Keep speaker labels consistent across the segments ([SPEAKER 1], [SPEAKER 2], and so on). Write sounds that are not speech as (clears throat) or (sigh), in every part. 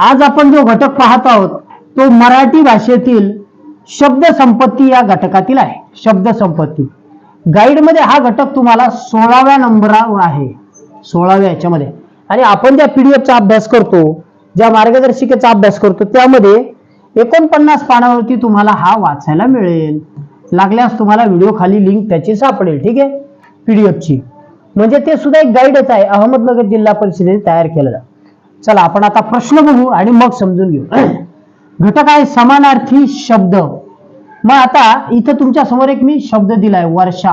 [SPEAKER 1] आज आपण जो घटक पाहत आहोत तो मराठी भाषेतील शब्द संपत्ती या घटकातील आहे. शब्द संपत्ती. गाईडमध्ये हा घटक तुम्हाला सोळाव्या नंबरावर आहे. सोळाव्या याच्यामध्ये. आणि आपण ज्या पीडीएफचा अभ्यास करतो ज्या मार्गदर्शिकेचा अभ्यास करतो त्यामध्ये एकोणपन्नास पानावरती तुम्हाला हा वाचायला मिळेल. लागल्यास तुम्हाला व्हिडिओ खाली लिंक त्याची सापडेल ठीक आहे? पीडीएफची म्हणजे ते सुद्धा एक गाईडच आहे. अहमदनगर जिल्हा परिषदेने तयार केलेला. चला आपण आता प्रश्न बघू आणि मग समजून घेऊ. (clears throat) घटक आहे समानार्थी शब्द. मग आता इथं तुमच्यासमोर एक मी शब्द दिलाय वर्षा.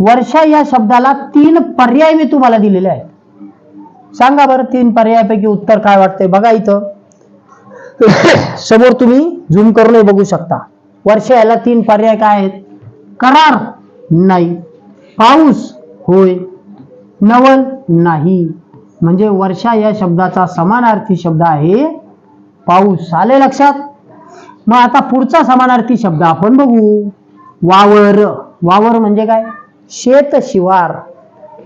[SPEAKER 1] वर्षा या शब्दाला तीन पर्याय मी तुम्हाला दिलेले आहेत. सांगा बरं तीन पर्यायापैकी उत्तर काय वाटतंय? बघा इथं. (clears throat) समोर तुम्ही झूम करूनही बघू शकता. वर्षा याला तीन पर्याय काय आहेत? करार नाही. पाऊस होय. नवल नाही. म्हणजे वर्षा या शब्दाचा समानार्थी शब्द आहे. पाऊस आले लक्षात. मग आता पुढचा समानार्थी शब्द आपण बघू. वावर. वावर म्हणजे काय? शेत शिवार.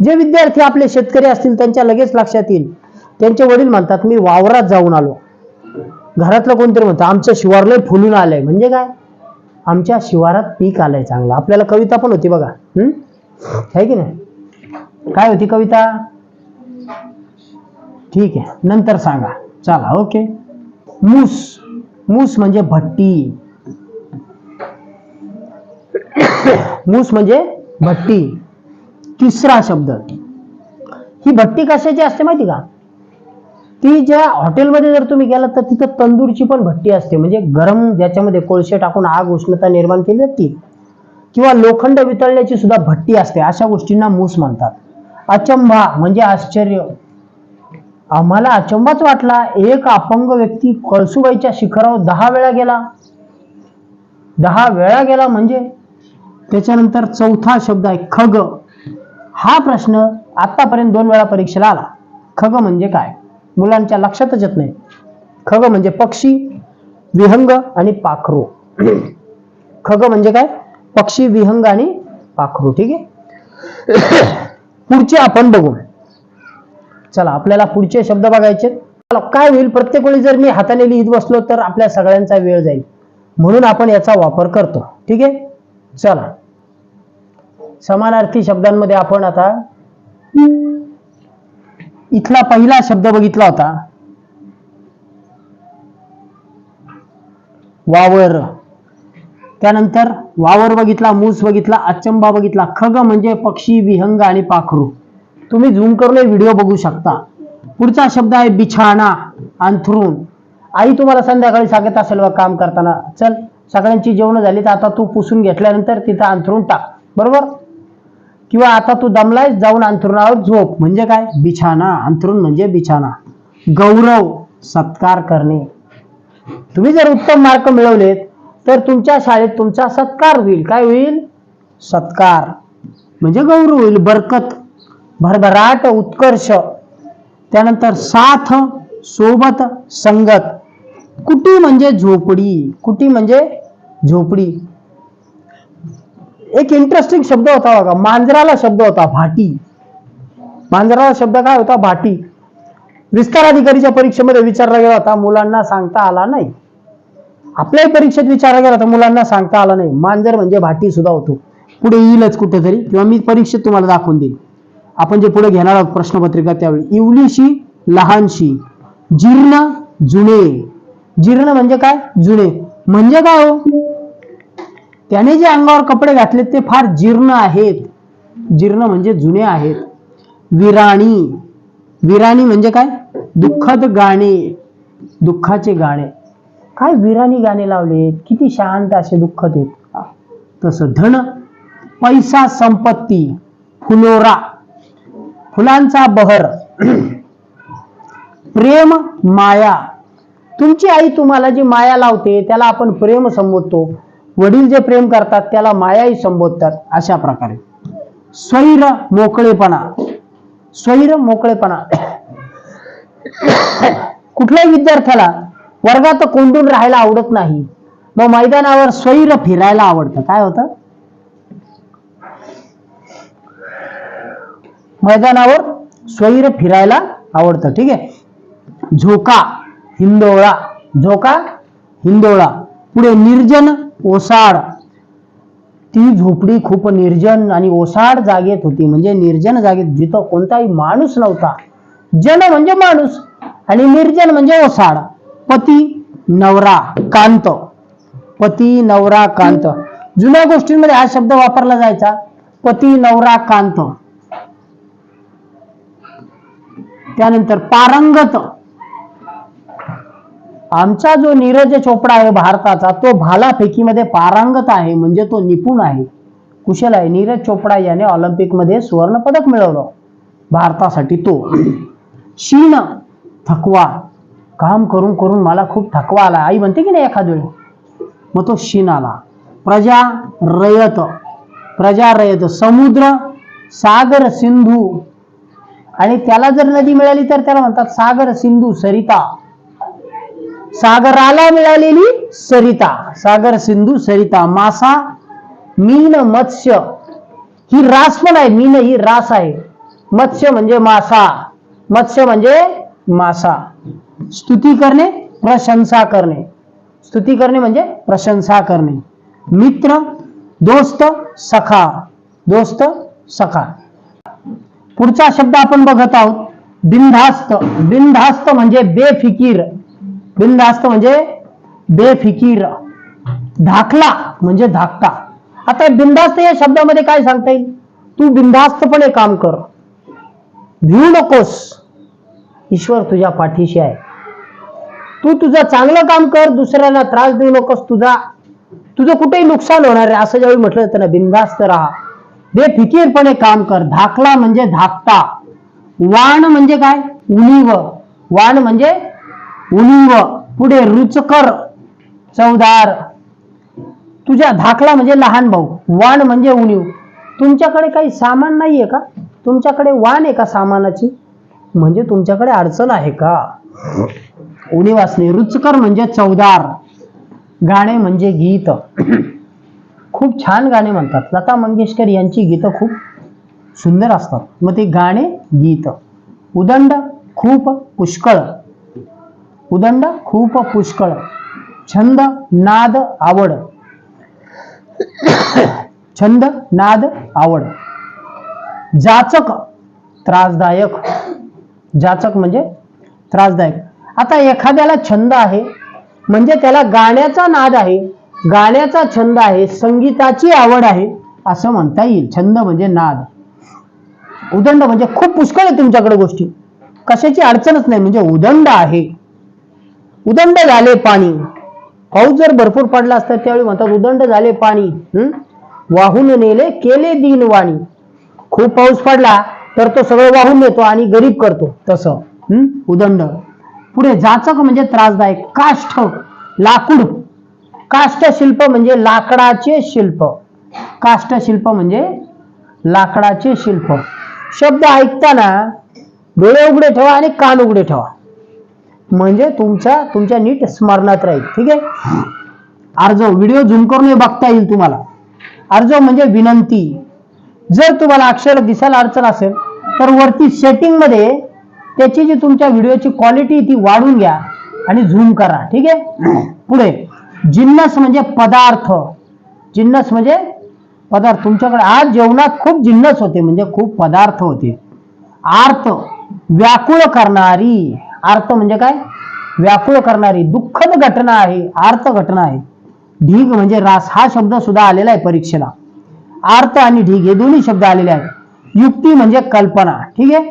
[SPEAKER 1] जे विद्यार्थी आपले शेतकरी असतील त्यांच्या लगेच लक्षात येईल. त्यांचे वडील म्हणतात मी वावरात जाऊन आलो. घरातलं कोणतरी म्हणतं आमचं शिवार लय फुलून आलंय. म्हणजे काय? आमच्या शिवारात पीक आलंय चांगलं. आपल्याला कविता पण होती बघा. हम्म आहे की नाही? काय होती कविता? ठीक आहे नंतर सांगा. चला ओके मूस मूस म्हणजे भट्टी. मूस म्हणजे भट्टी. तिसरा शब्द. ही भट्टी कशाची असते माहिती का? ती ज्या हॉटेलमध्ये जर तुम्ही गेलात तर तिथं तंदूरची पण भट्टी असते. म्हणजे गरम ज्याच्यामध्ये कोळसे टाकून आग उष्णता निर्माण केली जाते. किंवा लोखंड वितळण्याची सुद्धा भट्टी असते. अशा गोष्टींना मूस म्हणतात. अचंबा म्हणजे आश्चर्य. आम्हाला अचंबाच वाटला. एक अपंग व्यक्ती कळसुबाईच्या शिखरावर दहा वेळा गेला. दहा वेळा गेला म्हणजे? त्याच्यानंतर चौथा शब्द आहे खग. हा प्रश्न आतापर्यंत दोन वेळा परीक्षेला आला. खग म्हणजे काय? मुलांच्या लक्षातच येत नाही. खग म्हणजे पक्षी विहंग आणि पाखरू. खग म्हणजे काय? पक्षी विहंग आणि पाखरू. ठीक आहे? पुढचे आपण बघू. चला आपल्याला पुढचे शब्द बघायचे. चला, काय होईल? प्रत्येक वेळी जर मी हाताने लिहित बसलो तर आपल्या सगळ्यांचा वेळ जाईल. म्हणून आपण याचा वापर करतो. ठीक आहे? चला. समानार्थी शब्दांमध्ये आपण आता इथला पहिला शब्द बघितला होता. वावर. त्यानंतर वावर बघितला मूस बघितला अचंबा बघितला. खग म्हणजे पक्षी विहंग आणि पाखरू. तुम्ही झूम करून व्हिडिओ बघू शकता. पुढचा शब्द आहे बिछाणा अंथरून आई तुम्हाला संध्याकाळी सांगत असेल बा काम करताना. चल सगळ्यांची जेवण झाली तर आता तू पुसून घेतल्यानंतर तिथं अंथरून टाक. बरोबर? किंवा आता तू दमलाय जाऊन अंथरुणावर झोप. म्हणजे काय? बिछाणा अंथरून म्हणजे बिछाणा गौरव सत्कार करणे. तुम्ही जर उत्तम मार्क मिळवलेत तर तुमच्या शाळेत तुमचा सत्कार होईल. काय होईल? सत्कार. म्हणजे गौरव होईल बरकत. भरभराट उत्कर्ष त्यानंतर साथ सोबत संगत. कुटी म्हणजे झोपडी कुटी म्हणजे झोपडी. एक इंटरेस्टिंग शब्द होता बघा मांजराला शब्द होता भाटी. मांजराला शब्द काय होता? भाटी. विस्तार अधिकारीच्या परीक्षेमध्ये विचारला गेला होता मुलांना सांगता आला नाही. आपल्याही परीक्षेत विचारला गेला होता मुलांना सांगता आला नाही. मांजर म्हणजे भाटी सुद्धा होतो. पुढे येईलच कुठेतरी किंवा मी परीक्षेत तुम्हाला दाखवून देईल आपण जे पुढे घेणार आहोत प्रश्नपत्रिका त्यावेळी इवलीशी लहानशी जीर्ण जुने. जीर्ण म्हणजे काय? जुने. म्हणजे काय हो? त्याने जे अंगावर कपडे घातले ते फार जीर्ण आहेत. जीर्ण म्हणजे जुने आहेत. विराणी. विराणी म्हणजे काय? दुःखद गाणे. दुःखाचे गाणे. काय विराणी गाणे लावले किती शांत असे दुःखद आहेत. तसं धन पैसा संपत्ती फुलोरा. फुलांचा बहर. प्रेम माया. तुमची आई तुम्हाला जी माया लावते त्याला आपण प्रेम संबोधतो. वडील जे प्रेम करतात त्याला मायाही संबोधतात अशा प्रकारे. स्वैर मोकळेपणा. स्वैर मोकळेपणा. कुठल्याही विद्यार्थ्याला वर्गात कोंडून राहायला आवडत नाही. मग मैदानावर स्वैर फिरायला आवडतं. काय होतं? मैदानावर स्वैर फिरायला आवडतं ठीक आहे? झोका हिंदोळा झोका हिंदोळा. पुढे निर्जन ओसाड. ती झोपडी खूप निर्जन आणि ओसाड जागेत होती. म्हणजे निर्जन जागेत जिथं कोणताही माणूस नव्हता. जन म्हणजे माणूस आणि निर्जन म्हणजे ओसाड. पती नवरा कांत. पती नवरा कांत. जुन्या गोष्टींमध्ये हा शब्द वापरला जायचा. पती नवरा कांत. त्यानंतर पारंगत. आमचा जो नीरज चोपडा आहे भारताचा तो भालाफेकीमध्ये पारंगत आहे म्हणजे तो निपुण आहे. कुशल आहे. नीरज चोपडा याने ऑलिम्पिकमध्ये सुवर्ण पदक मिळवलं. भारतासाठी तो. शीण थकवा. काम करून करून मला खूप थकवा आला. आई म्हणते की नाही एखाद वेळी? मग तो शीण आला. प्रजा रयत. प्रजा रयत. समुद्र सागर सिंधू आणि त्याला जर नदी मिळाली तर त्याला म्हणतात सागर सिंधू सरिता. सागराला मिळालेली सरिता. सागर सिंधू सरिता. मासा, मीन, मत्स्य. ही रास पण आहे. मीन ही रास आहे. मत्स्य म्हणजे मासा. मत्स्य म्हणजे मासा. स्तुती करणे, प्रशंसा करणे. स्तुती करणे म्हणजे प्रशंसा करणे. मित्र, दोस्त, सखा. दोस्त, सखा. पुढचा शब्द आपण बघत आहोत. बिनधास्त. बिनधास्त म्हणजे बेफिकीर. बिनधास्त म्हणजे बेफिकीर. धाकला म्हणजे धाकटा. आता बिनधास्त या शब्दामध्ये काय सांगता येईल? तू बिनधास्तपणे काम कर. भिवू नकोस. ईश्वर तुझ्या पाठीशी आहे. तू तुझं चांगलं काम कर दुसऱ्यांना त्रास देऊ नकोस तुझा. तुझं कुठेही नुकसान होणार आहे. असं ज्यावेळी म्हटलं जातं ना बिनधास्त राहा. बेफिकीरपणे काम कर. धाकला म्हणजे धाकता वाण म्हणजे काय? उणीव. वाण म्हणजे उणीव. पुढे रुचकर. चवदार. तुझ्या धाकला म्हणजे लहान भाऊ. वाण म्हणजे उणीव. तुमच्याकडे काही सामान नाहीये का? तुमच्याकडे वाण आहे का सामानाची? म्हणजे तुमच्याकडे अडचण आहे का? उणीव असणे. रुचकर म्हणजे चवदार. गाणे म्हणजे गीत. खूप छान गाणे म्हणतात. लता मंगेशकर यांची गीतं खूप सुंदर असतात. मग ते गाणे गीत. उदंड खूप पुष्कळ. उदंड खूप पुष्कळ. छंद नाद आवड. छंद नाद आवड. जाचक त्रासदायक. जाचक म्हणजे त्रासदायक. आता एखाद्याला छंद आहे म्हणजे त्याला गाण्याचा नाद आहे गाण्याचा छंद आहे संगीताची आवड आहे असं म्हणता येईल. छंद म्हणजे नाद. उदंड म्हणजे खूप पुष्कळ आहे तुमच्याकडे गोष्टी. कशाची अडचणच नाही म्हणजे उदंड आहे. उदंड झाले पाणी. पाऊस जर भरपूर पडला असता त्यावेळी म्हणतात उदंड झाले पाणी. वाहून नेले केले दिन वाणी खूप पाऊस पडला तर तो सगळं वाहून नेतो आणि गरीब करतो. तसं. हम्म उदंड. पुढे जाचक म्हणजे त्रासदायक. काष्ठ. लाकूड. काष्टशिल्प म्हणजे लाकडाचे शिल्प. काष्टशिल्प म्हणजे लाकडाचे शिल्प. शब्द ऐकताना डोळे उघडे ठेवा आणि कान उघडे ठेवा. म्हणजे तुमच्या तुमच्या नीट स्मरणात राहील. ठीक आहे? अर्ज व्हिडिओ झूम करून बघता येईल तुम्हाला. अर्ज म्हणजे विनंती. जर तुम्हाला अक्षर दिसायला अडचण असेल तर वरती सेटिंगमध्ये त्याची जी तुमच्या व्हिडिओची क्वालिटी ती वाढून घ्या आणि झूम करा. ठीक आहे? पुढे. जिन्नस म्हणजे पदार्थ. जिन्नस म्हणजे पदार्थ. तुमच्याकडे आज जेवणात खूप जिन्नस होते म्हणजे खूप पदार्थ होते. अर्थ व्याकुळ करणारी. अर्थ म्हणजे काय? व्याकुळ करणारी. दुःखद घटना आहे अर्थ घटना आहे. ढीग म्हणजे रास. हा शब्द सुद्धा आलेला आहे परीक्षेला. अर्थ आणि ढीग हे दोन्ही शब्द आलेले आहेत. युक्ती म्हणजे कल्पना. ठीक आहे?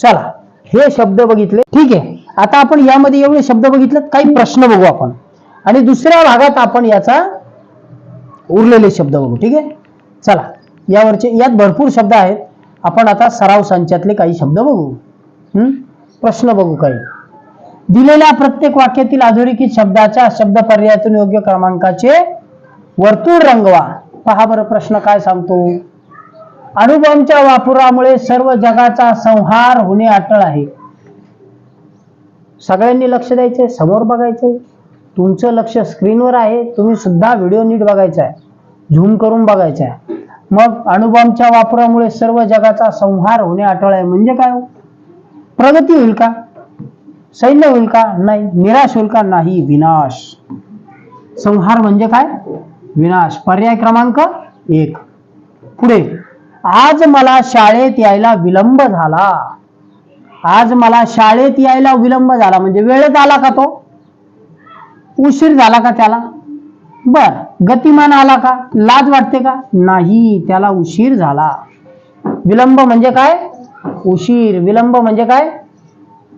[SPEAKER 1] चला हे शब्द बघितले. ठीक आहे. आता आपण यामध्ये एवढे शब्द बघितलेत काही प्रश्न बघू आपण. आणि दुसऱ्या भागात आपण याचा उरलेले शब्द बघू ठीक आहे? चला यावरचे यात भरपूर शब्द आहेत. आपण आता सराव संचातले काही शब्द बघू. हम्म? प्रश्न बघू काही. दिलेल्या प्रत्येक वाक्यातील अधोरेखित शब्दाच्या शब्द पर्यायातून योग्य क्रमांकाचे वर्तुळ रंगवा. पहा बरं प्रश्न काय सांगतो. अणुबॉम्बच्या वापरामुळे सर्व जगाचा संहार होणे अटळ आहे. सगळ्यांनी लक्ष द्यायचंय समोर बघायचंय. तुमचं लक्ष स्क्रीनवर आहे तुम्ही सुद्धा व्हिडिओ नीट बघायचा आहे झूम करून बघायचा आहे. मग अणुबॉम्बच्या वापरामुळे सर्व जगाचा संहार होणे अटळ आहे. म्हणजे काय हो? प्रगती होईल का? सैन्य होईल का? नाही. निराश होईल का? नाही. विनाश. संहार म्हणजे काय? विनाश. पर्याय क्रमांक एक. पुढे. आज मला शाळेत यायला विलंब झाला. आज मला शाळेत यायला विलंब झाला. म्हणजे वेळेत आला का तो? उशीर झाला का त्याला? बर गतिमान आला का? लाज वाटते का? नाही त्याला उशीर झाला. विलंब म्हणजे काय? उशीर. विलंब म्हणजे काय?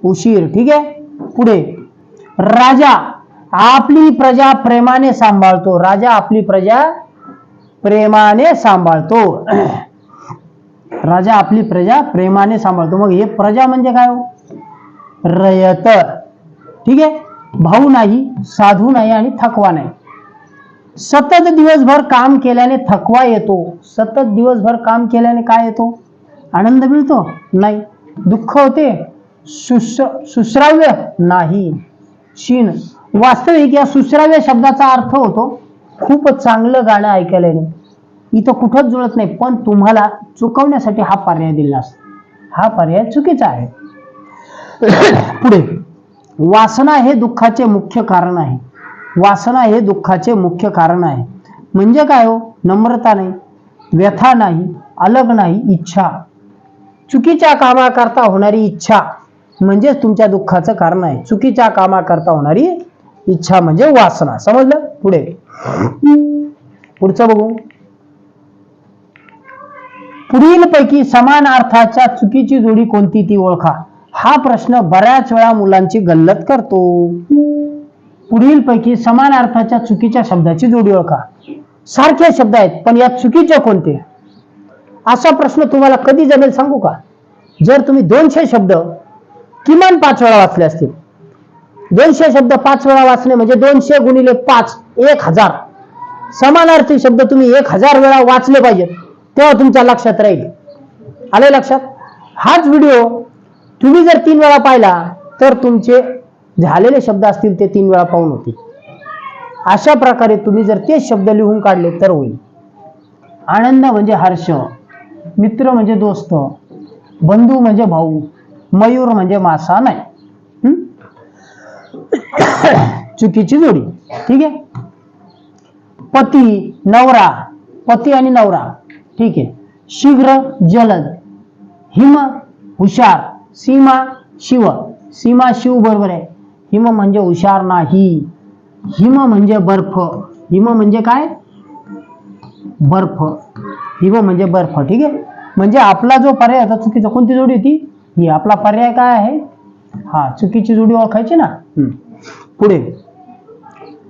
[SPEAKER 1] उशीर. ठीक आहे? पुढे. राजा आपली प्रजा प्रेमाने सांभाळतो. राजा आपली प्रजा प्रेमाने सांभाळतो. (clears throat) राजा आपली प्रजा प्रेमाने सांभाळतो. मग हे प्रजा म्हणजे काय हो? रयत. ठीक आहे? भाऊ नाही साधू नाही आणि थकवा नाही. सतत दिवसभर काम केल्याने थकवा येतो. सतत दिवसभर काम केल्याने काय येतो? आनंद मिळतो? नाही. दुःख होते? सुस सुश्राव्य नाही. क्षीण. वास्तविक या सुश्राव्य शब्दाचा अर्थ होतो खूप चांगलं गाणं ऐकायला इथं कुठंच जुळत नाही पण तुम्हाला चुकवण्यासाठी हा पर्याय दिला असतो. हा पर्याय चुकीचा आहे. (coughs) पुढे. वासना हे दुःखाचे मुख्य कारण आहे. वासना हे दुःखाचे मुख्य कारण आहे. म्हणजे काय हो? नम्रता नाही व्यथा नाही अलग नाही इच्छा. चुकीच्या कामाकरता होणारी इच्छा म्हणजेच तुमच्या दुःखाचं कारण आहे. चुकीच्या कामाकरता होणारी इच्छा म्हणजे वासना. समजलं? पुढे. पुढचं बघू. पुढील पैकी समान अर्थाच्या चुकीची जोडी कोणती ती ओळखा. हा प्रश्न बऱ्याच वेळा मुलांची गल्लत करतो. पुढील पैकी समान अर्थाच्या चुकीच्या शब्दाची जोडी ओळखा. सारखे शब्द आहेत पण यात चुकीचे कोणते? असा प्रश्न तुम्हाला कधी जमेल सांगू का? जर तुम्ही दोनशे शब्द किमान पाच वेळा वाचले असतील. दोनशे शब्द पाच वेळा वाचणे म्हणजे दोनशे गुणिले पाच एक हजार. समानार्थी शब्द तुम्ही एक हजार वेळा वाचले पाहिजेत तेव्हा तुमच्या लक्षात राहील. आले लक्षात? हाच व्हिडिओ तुम्ही जर तीन वेळा पाहिला तर तुमचे झालेले शब्द असतील ते तीन वेळा पाहून होतील. अशा प्रकारे तुम्ही जर तेच शब्द लिहून काढले तर होईल. आनंद म्हणजे हर्ष मित्र म्हणजे दोस्त बंधू म्हणजे भाऊ मयूर म्हणजे मासा नाही. चुकीची जोडी. ठीक आहे? पती नवरा पती आणि नवरा. ठीक आहे? शीघ्र जलद हिम हुशार. सीमा शिव सीमा शिव बरोबर आहे. हिम म्हणजे हुशार नाही. हिम म्हणजे बर्फ. हिम म्हणजे काय? बर्फ. हिम म्हणजे बर्फ. ठीक आहे? म्हणजे आपला जो पर्याय होता चुकीचा कोणती जोडी होती? ही आपला पर्याय काय आहे? हा चुकीची जोडी ओळखायची ना. पुढे.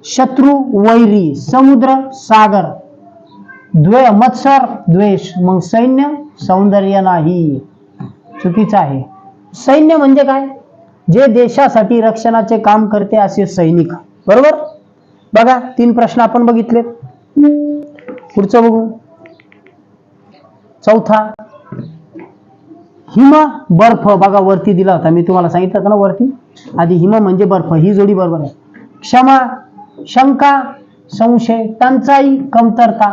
[SPEAKER 1] शत्रू वैरी समुद्र सागर. द्वे मत्सर द्वेष. मग सैन्य सौंदर्य नाही. चुकीचं आहे. सैन्य म्हणजे काय? जे देशासाठी रक्षणाचे काम करते असे सैनिक. बरोबर? बघा तीन प्रश्न आपण बघितले पुढचं बघू. चौथा हिम बर्फ. बघा वरती दिला होता. मी तुम्हाला सांगितलं का ना वरती? आधी हिम म्हणजे बर्फ. ही जोडी बरोबर आहे. क्षमा शंका संशय टंचाई कमतरता.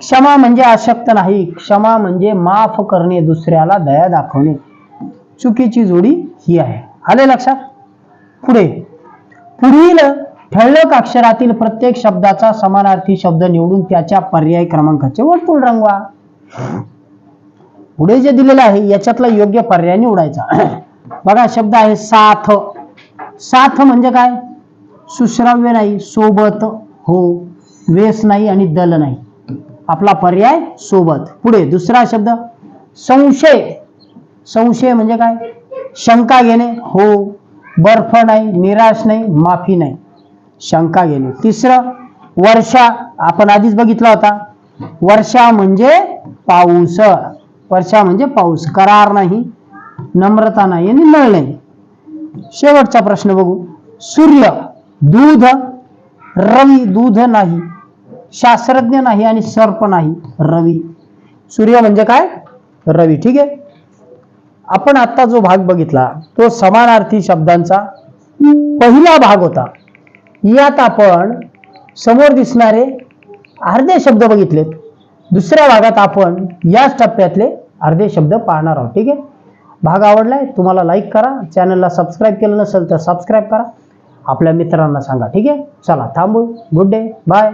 [SPEAKER 1] क्षमा म्हणजे अशक्त नाही. क्षमा म्हणजे माफ करणे दुसऱ्याला दया दाखवणे. चुकीची जोडी ही आहे. आले लक्षात? पुढे. पुढील ठळक अक्षरातील प्रत्येक शब्दाचा समानार्थी शब्द निवडून त्याच्या पर्याय क्रमांकाचे वर्तुळ रंगवा. पुढे जे दिलेलं आहे याच्यातला योग्य पर्याय निवडायचा. बघा शब्द आहे साथ. साथ म्हणजे काय? सुश्राव्य नाही सोबत हो वेस नाही आणि दल नाही. आपला पर्याय सोबत. पुढे दुसरा शब्द संशय. संशय म्हणजे काय? शंका घेणे. हो बर्फ नाही निराश नाही माफी नाही. शंका घेणे. तिसरं वर्षा. आपण आधीच बघितला होता. वर्षा म्हणजे पाऊस. वर्षा म्हणजे पाऊस. करार नाही नम्रता नाही आणि नळ नाही. शेवटचा प्रश्न बघू. सूर्य दूध. रवी दूध नाही. शास्त्रज्ञ नाही आणि सर्प नाही. रवी. सूर्य म्हणजे काय? रवी. ठीक आहे? आपण आता जो भाग बघितला तो समानार्थी शब्दांचा पहिला भाग होता. यात आपण समोर दिसणारे अर्धे शब्द बघितलेत. दुसऱ्या भागात आपण याच टप्प्यातले अर्धे शब्द पाहणार आहोत. ठीक आहे? भाग आवडलाय तुम्हाला लाईक करा. चॅनलला सबस्क्राईब केलं नसेल तर सबस्क्राईब करा. आपल्या मित्रांना सांगा. ठीक आहे? चला थांबू गुड डे बाय